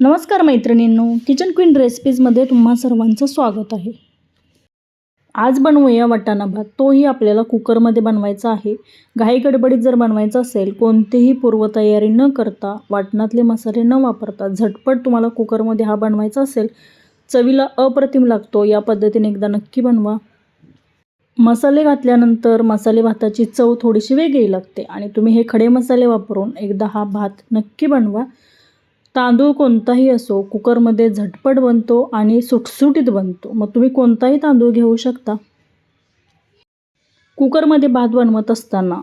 नमस्कार मैत्रिणींनो kitchen queen रेसिपीजमध्ये तुम्हा सर्वांचं स्वागत आहे. आज बनवूया वाटाणा भात. तोही आपल्याला कुकरमध्ये बनवायचा आहे. घाई गडबडीत जर बनवायचा असेल कोणतीही पूर्वतयारी न करता वाटणातले मसाले न वापरता झटपट तुम्हाला कुकरमध्ये हा बनवायचा असेल चवीला अप्रतिम लागतो. या पद्धतीने एकदा नक्की बनवा. मसाले घातल्यानंतर मसाले भाताची चव थोडीशी वेगळी लागते आणि तुम्ही हे खडे मसाले वापरून एकदा हा भात नक्की बनवा. तांदूळ कोणताही असो कुकरमध्ये झटपट बनतो आणि सुटसुटीत बनतो. मग तुम्ही कोणताही तांदूळ घेऊ शकता. कुकरमध्ये भात बनवत असताना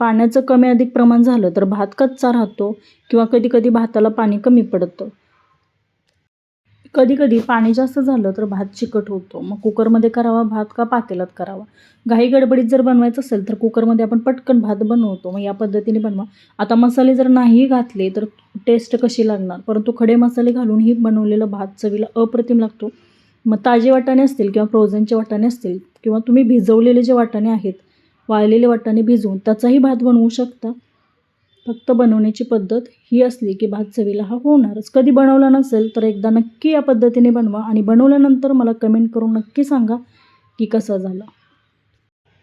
पाण्याचं कमी अधिक प्रमाण झालं तर भात कच्चा राहतो किंवा कधी कधी भाताला पाणी कमी पडतं. कधी कधी पाणी जास्त झालं तर भात चिकट होतो. मग कुकरमध्ये करावा भात का पातेलात करावा? घाई गडबडीत जर बनवायचं असेल तर कुकरमध्ये आपण पटकन भात बनवतो. मग या पद्धतीने बनवा. आता मसाले जर नाही घातले तर टेस्ट कशी लागणार? परंतु खडे मसाले घालूनही बनवलेला भात चवीला अप्रतिम लागतो. मग ताजे वाटाणे असतील किंवा फ्रोझनचे वाटाणे असतील किंवा तुम्ही भिजवलेले जे वाटाणे आहेत वाळलेले वाटाणे भिजवून त्याचाही भात बनवू शकता. फक्त बनवण्याची पद्धत ही असली की भात चवीला हा होणारच. कधी बनवला नसेल तर एकदा नक्की या पद्धतीने बनवा आणि बनवल्यानंतर मला कमेंट करून नक्की सांगा की कसा झाला.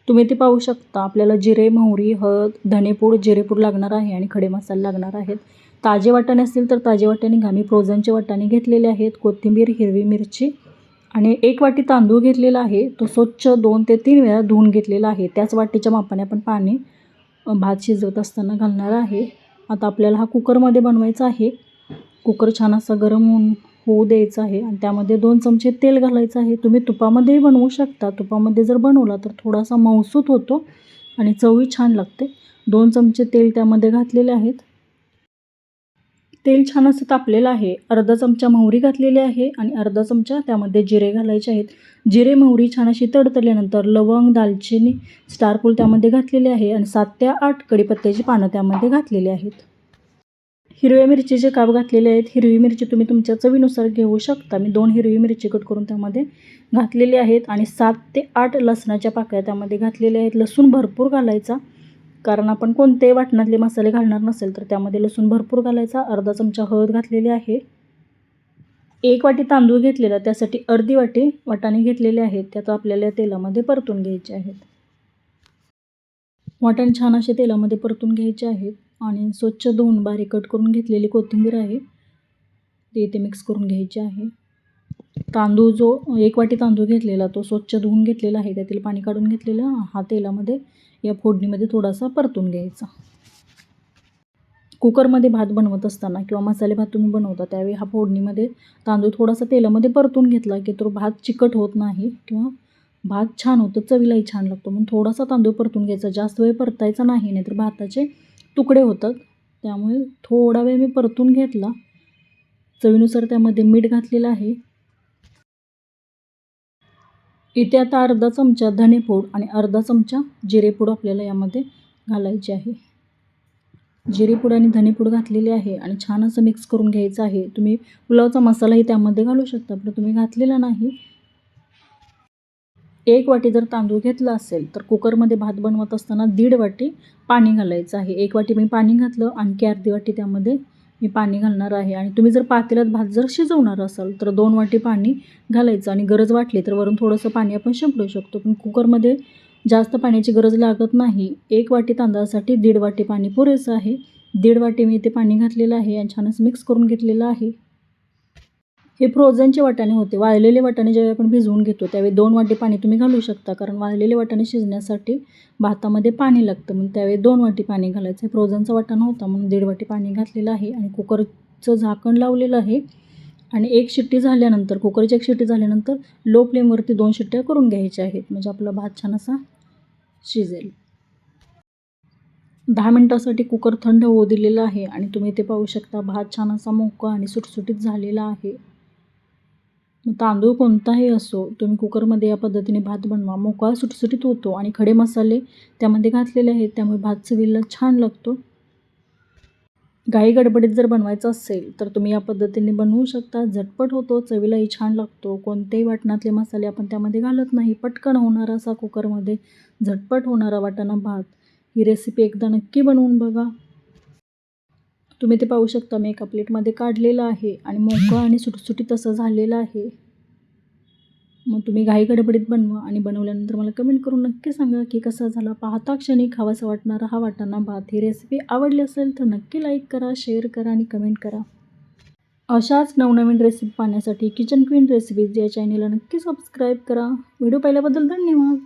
तुम्ही ते पाहू शकता. आपल्याला जिरे मोहरी हळद धनेपूड जिरेपूड लागणार आहे आणि खडे मसाले लागणार आहेत. ताजे वाटाणे असतील तर ताजे वाटाणे घामी फ्रोझनचे वाटाणे घेतलेले आहेत. कोथिंबीर हिरवी मिरची आणि एक वाटी तांदूळ घेतलेला आहे. तो स्वच्छ दोन ते तीन वेळा धुवून घेतलेला आहे. त्याच वाटीच्या मापाने आपण पाणी भात शिजवत असताना घालणार आहे. आता आपल्याला हा कुकरमध्ये बनवायचा आहे. कुकर छान असा गरम होऊन होऊ द्यायचा आहे आणि त्यामध्ये दोन चमचे तेल घालायचं आहे. तुम्ही तुपामध्येही बनवू शकता. तुपामध्ये जर बनवला तर थोडासा मौसूत होतो आणि चवही छान लागते. दोन चमचे तेल त्यामध्ये घातलेले आहेत. तेल छान असं तापलेलं आहे. अर्धा चमचा मोहरी घातलेली आहे आणि अर्धा चमचा त्यामध्ये जिरे घालायचे आहेत. जिरे मोहरी छान अशी तडतल्यानंतर लवंग दालचिनी स्टारफूल त्यामध्ये घातलेले आहे आणि सात ते आठ कडीपत्त्याची पानं त्यामध्ये घातलेली आहेत. हिरव्या मिरचीचे काप घातलेले आहेत. हिरवी मिरची तुम्ही तुमच्या चवीनुसार घेऊ शकता. मी दोन हिरवी मिरची कट करून त्यामध्ये घातलेली आहेत आणि सात ते आठ लसणाच्या पाकळ्या त्यामध्ये घातलेल्या आहेत. लसूण भरपूर घालायचा. कारण आपण कोणते वाटणातले मसाले घालणार नसेल तर त्यामध्ये लसूण भरपूर घालायचा अर्धा चमचा हळद घातलेली आहे. एक वाटी तांदूळ घेतलेला त्यासाठी अर्धी वाटी वाटाणे घेतलेले आहेत. त्याचा आपल्याला तेलामध्ये परतून घ्यायचे आहेत. वाटाणे छान असे तेलामध्ये परतून घ्यायचे आहेत आणि स्वच्छ धुवून बारीक कट करून घेतलेली कोथिंबीर आहे. ते इथे मिक्स करून घ्यायची आहे. तांदूळ जो एक वाटी तांदूळ घेतलेला तो स्वच्छ धुवून घेतलेला आहे. त्यातील पाणी काढून घेतलेलं हा तेलामध्ये या फोडणीमध्ये थोडासा परतून घ्यायचा. कुकरमध्ये भात बनवत असताना किंवा मसाले भात तुम्ही बनवता त्यावेळी हा फोडणीमध्ये तांदूळ थोडासा तेलामध्ये परतून घेतला की तो भात चिकट होत नाही किंवा भात छान होतं चवीलाही छान लागतो. म्हणून थोडासा तांदूळ परतून घ्यायचा. जास्त वेळ परतायचा नाही नाहीतर भाताचे तुकडे होतात. त्यामुळे थोडा वेळ मी परतून घेतला. चवीनुसार त्यामध्ये मीठ घातलेलं आहे. इथे आता अर्धा चमचा धनेपूड आणि अर्धा चमचा जिरेपूड आपल्याला यामध्ये घालायचे आहे. जिरेपूड आणि धनेपूड घातलेले आहे आणि छान असं मिक्स करून घ्यायचं आहे. तुम्ही पुलावचा मसालाही त्यामध्ये घालू शकता पण तुम्ही घातलेला नाही. एक वाटी जर तांदूळ घेतला असेल तर कुकरमध्ये भात बनवत असताना दीड वाटी पाणी घालायचं आहे. एक वाटी मी पाणी घातलं आणखी अर्धी वाटी त्यामध्ये मी पाणी घालणार आहे. आणि तुम्ही जर पातेल्यात भात जर शिजवणार असाल तर दोन वाटी पाणी घालायचं. आणि गरज वाटली तर वरून थोडंसं पाणी आपण शिंपडू शकतो. पण कुकरमध्ये जास्त पाण्याची गरज लागत नाही. एक वाटी तांदळासाठी दीड वाटी पाणी पुरेसं आहे. दीड वाटी मी इथे पाणी घातलेलं आहे आणि छानच मिक्स करून घेतलेलं आहे. हे फ्रोझनचे वाटाणे होते. वाळलेले वाटाणे ज्यावेळी आपण भिजवून घेतो त्यावेळी दोन वाटी पाणी तुम्ही घालू शकता. कारण वाळलेले वाटाणे शिजण्यासाठी भातामध्ये पाणी लागतं. मग त्यावेळी दोन वाटी पाणी घालायचं. फ्रोझनचा वाटाणा होता. म्हणून दीड वाटी पाणी घातलेलं आहे आणि कुकरचं झाकण लावलेलं आहे. आणि एक शिट्टी झाल्यानंतर कुकरची एक शिट्टी झाल्यानंतर लो फ्लेमवरती दोन शिट्ट्या करून घ्यायच्या आहेत. म्हणजे आपला भात छान असा शिजेल. दहा मिनटासाठी कुकर थंड होऊ दिलेला आहे आणि तुम्ही ते पाहू शकता भात छान असा मोका आणि सुटसुटीत झालेला आहे. तांदूळ कोणताही असो तुम्ही कुकरमध्ये या पद्धतीने भात बनवा. मोकळा सुटसुटीत होतो आणि खडे मसाले त्यामध्ये घातलेले आहेत त्यामुळे भात चवीला छान लागतो. गाई गडबडीत जर बनवायचं असेल तर तुम्ही या पद्धतीने बनवू शकता. झटपट होतो चवीलाही छान लागतो. कोणतेही वाटणातले मसाले आपण त्यामध्ये घालत नाही. पटकन होणारा असा कुकरमध्ये झटपट होणारा वाटाणा भात. ही रेसिपी एकदा नक्की बनवून बघा. तुम्ही ते पाहू शकता. मी एका प्लेटमध्ये काढलेलं आहे आणि मोकळं आणि सुटसुटीत असं झालेलं आहे. मग तुम्ही घाई गडबडीत बनवा आणि बनवल्यानंतर मला कमेंट करून नक्की सांगा की कसा झाला. पाहता क्षणी खावासा वाटणारा हा वाटाणा भात. ही रेसिपी आवडली असेल तर नक्की लाईक करा शेअर करा आणि कमेंट करा. अशाच नवनवीन रेसिपी पाहण्यासाठी किचन क्वीन रेसिपीज या चॅनेलला नक्की सबस्क्राईब करा. व्हिडिओ पाहिल्याबद्दल धन्यवाद.